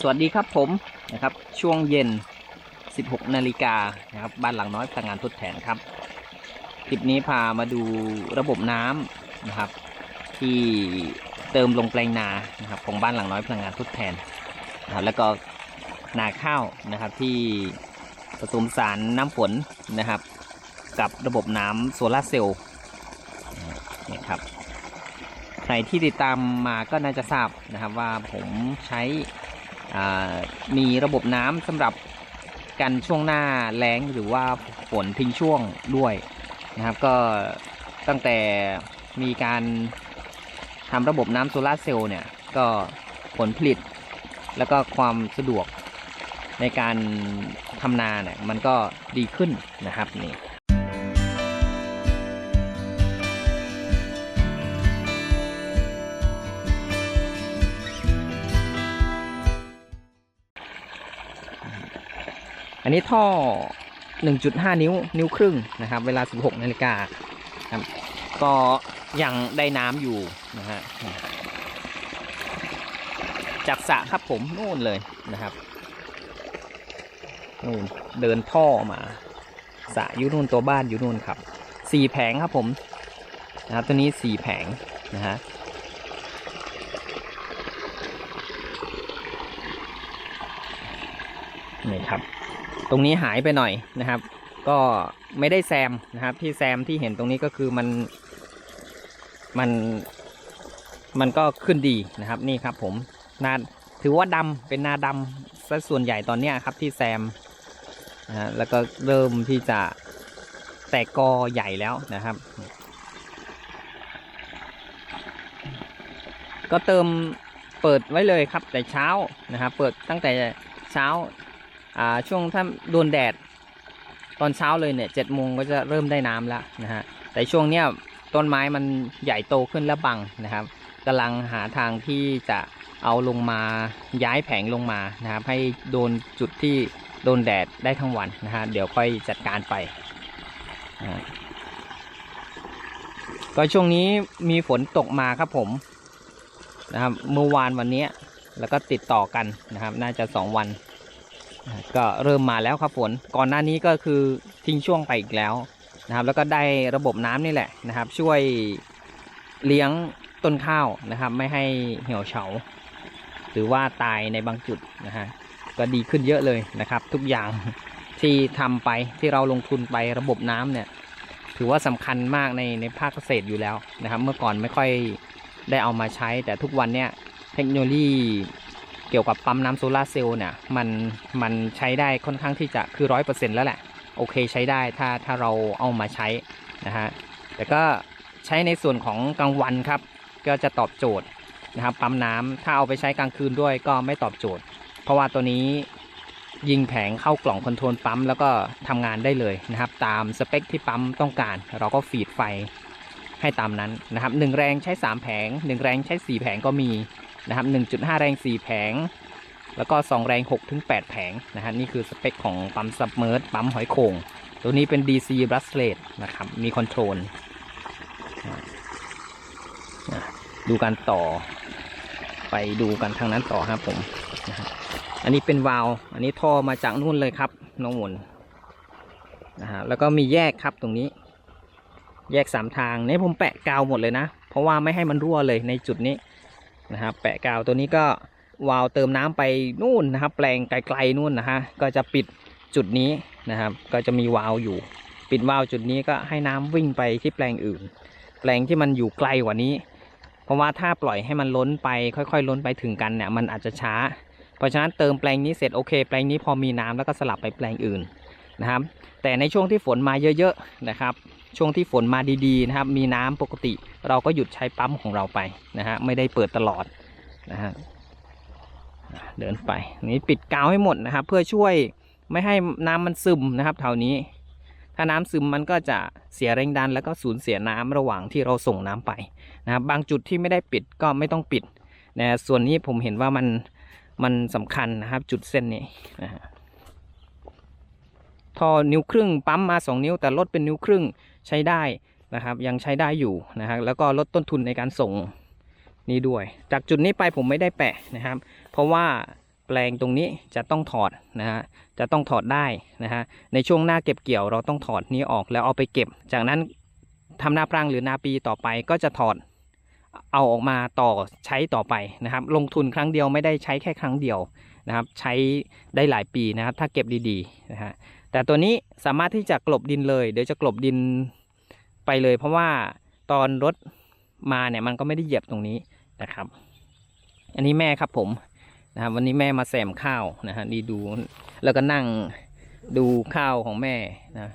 สวัสดีครับผมนะครับช่วงเย็น 16 นาฬิกานะครับบ้านหลังน้อยพลังงานทดแทนครับคลิปนี้พามาดูระบบน้ำนะครับ ที่เติมลงแปลงนานะครับของบ้านหลังน้อยพลังงานทดแทนนะครับแล้วก็นาข้าวนะครับที่ผสมสารน้ำฝนนะครับ กับระบบน้ำโซลาร์เซลล์นี่ครับใครที่ติดตามมาก็น่าจะทราบนะครับว่าผมใช้ มีระบบน้ำสำหรับกันช่วงหน้าแล้งหรือว่าฝนทิ้งช่วงด้วยนะครับก็ตั้งแต่มีการทำระบบน้ำโซลาร์เซลล์เนี่ยก็ผลผลิต แล้วก็ความสะดวกในการทำนาเนี่ยมันก็ดีขึ้นนะครับนี่ อันนี้ท่อ 1.5 นิ้ว นิ้วครึ่งนะครับ เวลา 16นาฬิกาครับก็ยังได้น้ำอยู่นะฮะจากสระครับผมนู่นเลยนะครับนู่นเดินท่อมาสระอยู่นู่นตัวบ้านอยู่นู่นครับสี่แผงครับผมนะครับตัวนี้สี่แผงนะฮะนี่ครับ ตรงนี้หายไปหน่อยนะครับ ก็ไม่ได้แซมนะครับ ที่แซมที่เห็นตรงนี้ก็คือมันมันมันก็ขึ้นดีนะครับนี่ครับ ผมนาถือว่าดำเป็นนาดำซะส่วนใหญ่ตอนเนี้ยครับที่แซมนะฮะแล้วก็เริ่มที่จะแตกกอใหญ่แล้วนะครับ ก็เติมเปิดไว้เลยครับแต่เช้านะครับ เปิดตั้งแต่เช้า ช่วงถ้าโดนแดดตอนเช้าเลยเนี่ยเจ็ดโมงก็จะเริ่มได้น้ำแล้วนะฮะแต่ช่วงเนี้ยต้นไม้มันใหญ่โตขึ้นแล้วบังนะครับกำลังหาทางที่จะเอาลงมาย้ายแผงลงมานะครับ ให้โดนจุดที่โดนแดดได้ทั้งวันนะฮะเดี๋ยวค่อยจัดการไปนะก็ช่วงนี้มีฝนตกมาครับผมนะครับเมื่อวานวันนี้แล้วก็ติดต่อกันนะครับ น่าจะสองวัน ก็เริ่มมาแล้วครับฝนก่อนหน้านี้ก็คือทิ้งช่วงไปอีกแล้วนะครับ แล้วก็ได้ระบบน้ำนี่แหละนะครับ ช่วยเลี้ยงต้นข้าวนะครับ ไม่ให้เหี่ยวเฉา หรือว่าตายในบางจุดนะฮะก็ดีขึ้นเยอะเลยนะครับ ทุกอย่างที่ทำไปที่เราลงทุนไประบบน้ำเนี่ย ถือว่าสำคัญมากในในภาคเกษตรอยู่แล้วนะครับ เมื่อก่อนไม่ค่อยได้เอามาใช้ แต่ทุกวันเนี่ยเทคโนโลยี เกี่ยวกับปั๊มน้ำโซลาร์เซลล์เนี่ยมันมันใช้ได้ค่อนข้างที่จะคือร้อยเปอร์เซ็นต์แล้วแหละ โอเคใช้ได้ถ้าถ้าเราเอามาใช้นะฮะแต่ก็ใช้ในส่วนของกลางวันครับ ก็จะตอบโจทย์นะครับปั๊มน้ำถ้าเอาไปใช้กลางคืนด้วยก็ไม่ตอบโจทย์ เพราะว่าตัวนี้ยิงแผงเข้ากล่องคอนโทรลปั๊มแล้วก็ทำงานได้เลยนะครับ ตามสเปคที่ปั๊มต้องการ เราก็ฟีดไฟให้ตามนั้นนะครับหนึ่งแรงใช้ 3 แผง 1 แรงใช้ 4 แผงก็มี นะครับ 1.5 แรง 4 แผง แล้วก็ 2 แรง6ถึง8แผงนะฮะนี่คือสเปคของปั๊มซับเมอร์ปั๊มหอยโขงตัวนี้เป็น DC brushless นะครับ มีคอนโทรล ดูการต่อ ไปดูกันทางนั้นต่อครับผมนะฮะอันนี้เป็นวาล์วอันนี้ท่อมาจากนู่นเลยครับ น้องหมุนนะฮะแล้วก็มีแยกครับตรงนี้ แยกสามทางนี่ผมแปะกาวหมดเลยนะ เพราะว่าไม่ให้มันรั่วเลยในจุดนี้ นะครับ แปะกาวตัวนี้ก็วาล์วเติมน้ำไปนู่นนะครับ แปลงไกลๆนู่นนะฮะก็จะปิดจุดนี้นะครับ ก็จะมีวาล์วอยู่ ปิดวาล์วจุดนี้ก็ให้น้ำวิ่งไปที่แปลงอื่น แปลงที่มันอยู่ไกลกว่านี้ เพราะว่าถ้าปล่อยให้มันล้นไปค่อยๆ ล้นไปถึงกันเนี่ยมันอาจจะช้า เพราะฉะนั้นเติมแปลงนี้เสร็จโอเค แปลงนี้พอมีน้ำแล้วก็สลับไปแปลงอื่นนะครับ แต่ในช่วงที่ฝนมาเยอะๆนะครับ ช่วงที่ฝนมาดีๆนะครับ มีน้ำปกติ เราก็หยุดใช้ปั๊มของเราไปนะฮะไม่ได้เปิดตลอดนะฮะเดินไปนี่ปิดกาวให้หมดนะครับ เพื่อช่วยไม่ให้น้ำมันซึมนะครับแถวนี้ ถ้าน้ำซึมมันก็จะเสียแรงดันแล้วก็สูญเสียน้ำระหว่างที่เราส่งน้ำไปนะครับบางจุดที่ไม่ได้ปิดก็ไม่ต้องปิดนะส่วนนี้ผมเห็นว่ามันมันสำคัญนะครับ จุดเส้นนี้นะฮะ ท่อนิ้วครึ่งปั๊มมา 2 นิ้ว แต่ลดเป็นนิ้วครึ่งใช้ได้นะครับ ยังใช้ได้อยู่นะครับแล้วก็ลดต้นทุนในการส่งนี้ด้วย จากจุดนี้ไปผมไม่ได้แปะนะครับ เพราะว่าแปลงตรงนี้จะต้องถอดนะฮะจะต้องถอดได้นะฮะในช่วงหน้าเก็บเกี่ยวเราต้องถอดนี้ออกแล้วเอาไปเก็บ จากนั้นทำนาปรังหรือนาปีต่อไปก็จะถอดเอาออกมาต่อใช้ต่อไปนะครับ ลงทุนครั้งเดียวไม่ได้ใช้แค่ครั้งเดียวนะครับ ใช้ได้หลายปีนะครับ ถ้าเก็บดีๆนะฮะ แต่ตัวนี้สามารถที่จะกลบดินเลย เดี๋ยวจะกลบดินไปเลย เพราะว่าตอนรถมาเนี่ยมันก็ไม่ได้เหยียบตรงนี้นะครับ อันนี้แม่ครับผมนะครับวันนี้แม่มาแซมข้าวนะฮะนี่ดูแล้วก็นั่งดูข้าวของแม่นะ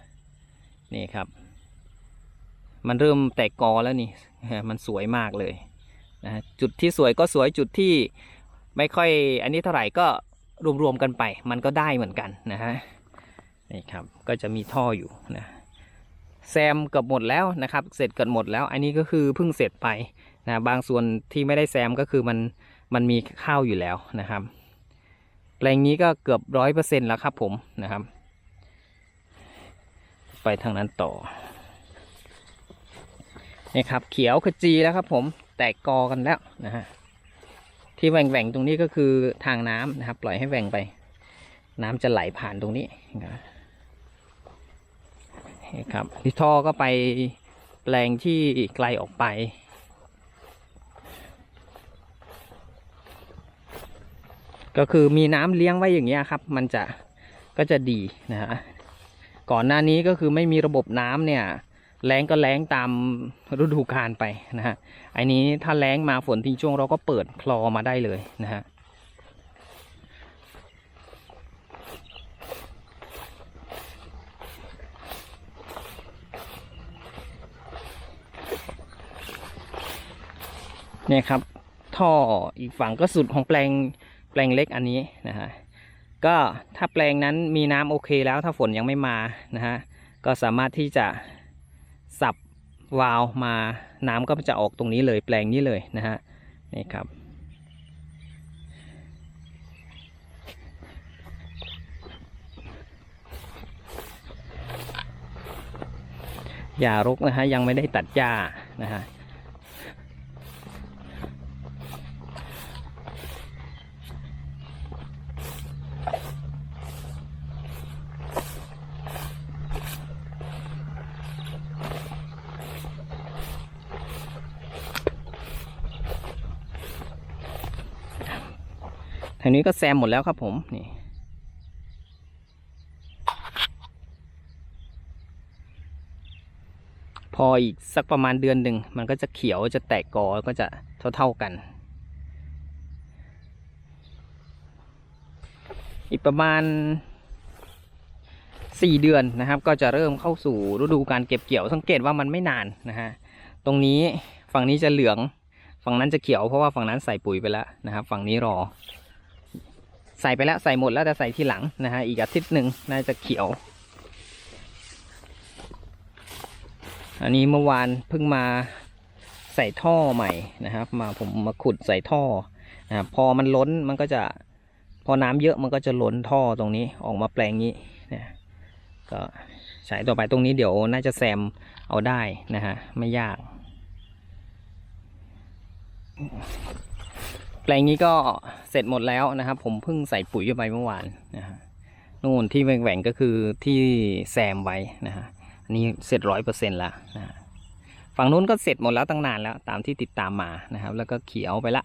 นี่ครับ มันเริ่มแตกกอแล้วนี่มันสวยมากเลยนะฮะจุดที่สวยก็สวยจุดที่ไม่ค่อยอันนี้เท่าไหร่ก็รวมๆกันไป มันก็ได้เหมือนกันนะฮะ นี่ครับก็จะมีท่ออยู่นะแซมเกือบหมดแล้วนะครับ เสร็จเกือบหมดแล้ว อันนี้ก็คือเพิ่งเสร็จไปนะบางส่วนที่ไม่ได้แซมก็คือมันมันมีข้าวอยู่แล้วนะครับแปลงนี้ก็เกือบร้อยเปอร์เซ็นต์แล้วครับผมนะครับ ไปทางนั้นต่อนี่ครับ เขียวขจีแล้วครับ ผมแตกกอกันแล้วนะฮะที่แหว่งแหว่งๆตรงนี้ก็คือทางน้ำนะครับ ปล่อยให้แหว่งไป น้ำจะไหลผ่านตรงนี้นะ ครับที่ท่อก็ไปแปลงที่ไกลออกไป ก็คือมีน้ำเลี้ยงไว้อย่างเงี้ยครับ มันจะก็จะดีนะฮะก่อนหน้านี้ก็คือไม่มีระบบน้ำเนี่ยแล้งก็แล้งตามฤดูกาลไปนะฮะไอ้นี้ถ้าแล้งมาฝนทิ้งช่วงเราก็เปิดคลอมาได้เลยนะฮะ เนี่ยครับ ท่ออีกฝั่งก็สุดของแปลงแปลงเล็กอันนี้นะฮะก็ถ้าแปลงนั้นมีน้ำโอเคแล้วถ้าฝนยังไม่มานะฮะก็สามารถที่จะสับวาล์วมาน้ำก็จะออกตรงนี้เลยแปลงนี้เลยนะฮะนี่ครับหญ้ารกนะฮะยังไม่ได้ตัดหญ้านะฮะ ทางนี้ก็แซมหมดแล้วครับผมนี่พออีกสักประมาณเดือนหนึ่งมันก็จะเขียวจะแตกกอก็จะเท่าๆกัน อีกประมาณสี่เดือนนะครับ ก็จะเริ่มเข้าสู่ฤดูการเก็บเกี่ยวสังเกตว่ามันไม่นานนะฮะตรงนี้ฝั่งนี้จะเหลือง ฝั่งนั้นจะเขียวเพราะว่าฝั่งนั้นใส่ปุ๋ยไปแล้วนะครับ ฝั่งนี้รอ ใส่ไปแล้วใส่หมดแล้วแต่ใส่ทีหลังนะฮะอีกอาทิตย์หนึ่งน่าจะเขียว อันนี้เมื่อวานเพิ่งมาใส่ท่อใหม่นะครับ มาผมมาขุดใส่ท่อนะครับพอมันล้นมันก็จะพอน้ำเยอะมันก็จะล้นท่อตรงนี้ออกมาแปลงนี้นะก็ใช้ต่อไปตรงนี้เดี๋ยวน่าจะแซมเอาได้นะฮะไม่ยาก แปลงนี้ก็เสร็จหมดแล้วนะครับ ผมเพิ่งใส่ปุ๋ยไปเมื่อวานนะฮะนู่นที่แหว่งก็คือที่แซมไว้นะฮะอันนี้เสร็จร้อยเปอร์เซ็นต์ละนะฮะฝั่งนู้นก็เสร็จหมดแล้วตั้งนานแล้วตามที่ติดตามมานะครับ แล้วก็เขียวไปละ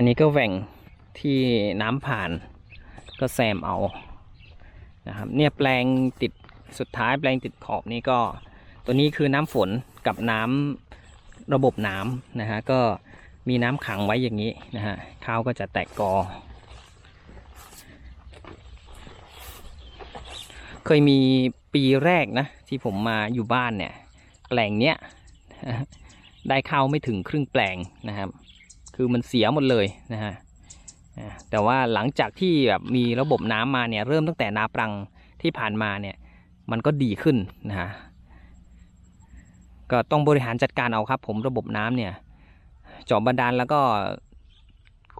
อันนี้ก็แหว่งที่น้ำผ่านก็แซมเอานะครับเนี่ยแปลงติดสุดท้ายแปลงติดขอบนี้ก็ ตัวนี้คือน้ำฝนกับน้ำระบบน้ำนะฮะก็มีน้ำขังไว้อย่างนี้นะฮะข้าวก็จะแตกกอ เคยมีปีแรกนะที่ผมมาอยู่บ้านเนี่ย แปลงเนี้ยได้ข้าวไม่ถึงครึ่งแปลงนะครับ คือมันเสียหมดเลยนะฮะแต่ว่าหลังจากที่แบบมีระบบน้ำมาเนี่ยเริ่มตั้งแต่นาปรังที่ผ่านมาเนี่ยมันก็ดีขึ้นนะฮะก็ต้องบริหารจัดการเอาครับ ผมระบบน้ำเนี่ยจาะบาดาลแล้วก็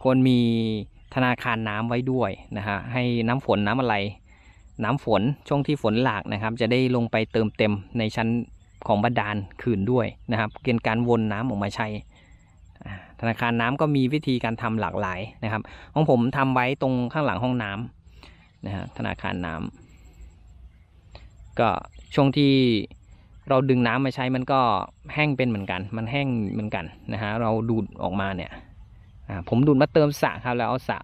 ควรมีธนาคารน้ำไว้ด้วยนะฮะให้น้ำฝนน้ำอะไร น้ำฝนช่วงที่ฝนหลากนะครับ จะได้ลงไปเติมเต็มในชั้นของบาดาลคืนด้วยนะครับ เกณฑ์การวนน้ำออกมาใช้ ธนาคารน้ำก็มีวิธีการทำหลากหลายนะครับ ของผมทำไว้ตรงข้างหลังห้องน้ำนะฮะธนาคารน้ำก็ช่วงที่เราดึงน้ำมาใช้มันก็แห้งเป็นเหมือนกัน มันแห้งเหมือนกันนะฮะเราดูดออกมาเนี่ยผมดูดมาเติมสระครับแล้วเอาสระ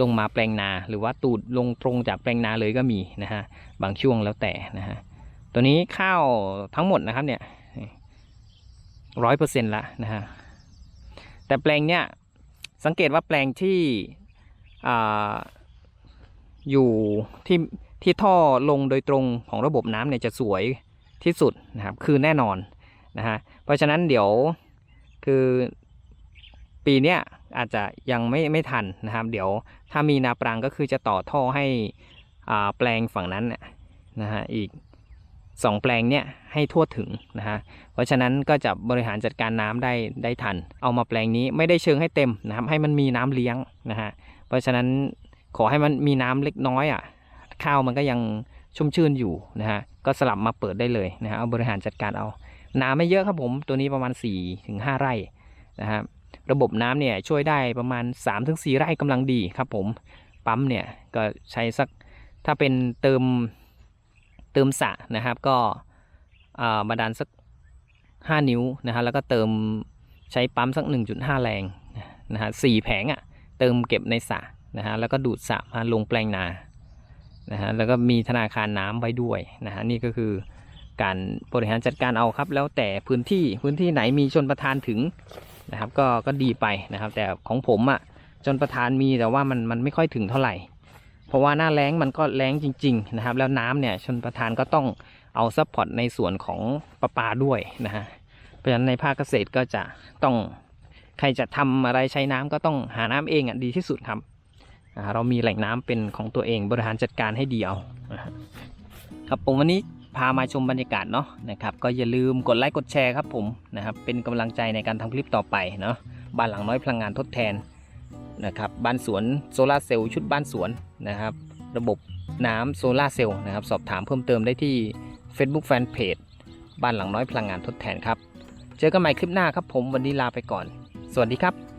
ลงมาแปลงนา หรือว่าตูดลงตรงจากแปลงนาเลยก็มีนะฮะบางช่วงแล้วแต่นะฮะตัวนี้ข้าวทั้งหมดนะครับเนี่ยร้อยเปอร์เซ็นต์ละนะฮะ แต่แปลงเนี่ยสังเกตว่าแปลงที่อ่าอยู่ที่ที่ท่อลงโดยตรงของระบบน้ำเนี่ยจะสวยที่สุดนะครับ คือแน่นอนนะฮะเพราะฉะนั้นเดี๋ยวคือปีเนี้ยอาจจะยังไม่ไม่ทันนะครับ เดี๋ยวถ้ามีนาปรังก็คือจะต่อท่อให้อ่าแปลงฝั่งนั้นน่ะนะฮะอีก สองแปลงเนี่ยให้ทั่วถึงนะฮะเพราะฉะนั้นก็จะบริหารจัดการน้ำได้ได้ทัน เอามาแปลงนี้ไม่ได้เชิงให้เต็มนะครับให้มันมีน้ำเลี้ยงนะฮะเพราะฉะนั้นขอให้มันมีน้ำเล็กน้อยอะข้าวมันก็ยังชุ่มชื่นอยู่นะฮะก็สลับมาเปิดได้เลยนะฮะเอาบริหารจัดการเอา น้ำไม่เยอะครับผมตัวนี้ประมาณ4ถึง5ไร่นะฮะระบบน้ำเนี่ยช่วยได้ประมาณ3ถึง4ไร่กำลังดีครับผมปั๊มเนี่ยก็ใช้สักถ้าเป็นเติม เติมสระนะครับก็อ่าบดาลสัก 5 นิ้วนะฮะแล้วก็เติมใช้ปั๊มสัก 1.5 แรงนะฮะสี่แผงอะ่ะเติมเก็บในสระนะฮะแล้วก็ดูดสระมาลงแปลงนานะฮะแล้วก็มีธนาคารน้ำไว้ด้วยนะฮะนี่ก็คือการบริหารจัดการเอาครับ แล้วแต่พื้นที่พื้นที่ไหนมีชนประทานถึงนะครับก็ก็ดีไปนะครับ แต่ของผมอะ่ะชนประทานมีแต่ว่ามันมันไม่ค่อยถึงเท่าไหร่ เพราะว่าหน้าแล้งมันก็แล้งจริง ๆ นะครับ แล้วน้ำเนี่ยชนประทานก็ต้องเอาซัพพอร์ตในส่วนของประปาด้วยนะฮะเพราะฉะนั้นในภาคเกษตรก็จะต้องใครจะทำอะไรใช้น้ำก็ต้องหาน้ำเองอะดีที่สุดครับเรามีแหล่งน้ำเป็นของตัวเองบริหารจัดการให้ดีเอาครับผมวันนี้พามาชมบรรยากาศเนาะนะครับก็อย่าลืมกดไลค์กดแชร์ครับผมนะครับเป็นกำลังใจในการทำคลิปต่อไปเนาะบ้านหลังน้อยพลังงานทดแทน นะครับบ้านสวนโซลาร์เซลล์ชุดบ้านสวนนะครับ ระบบน้ำโซลาร์เซลล์นะครับ สอบถามเพิ่มเติมได้ที่ Facebook Fanpage บ้านหลังน้อยพลังงานทดแทนครับ เจอกันใหม่คลิปหน้าครับผมวันนี้ลาไปก่อน สวัสดีครับ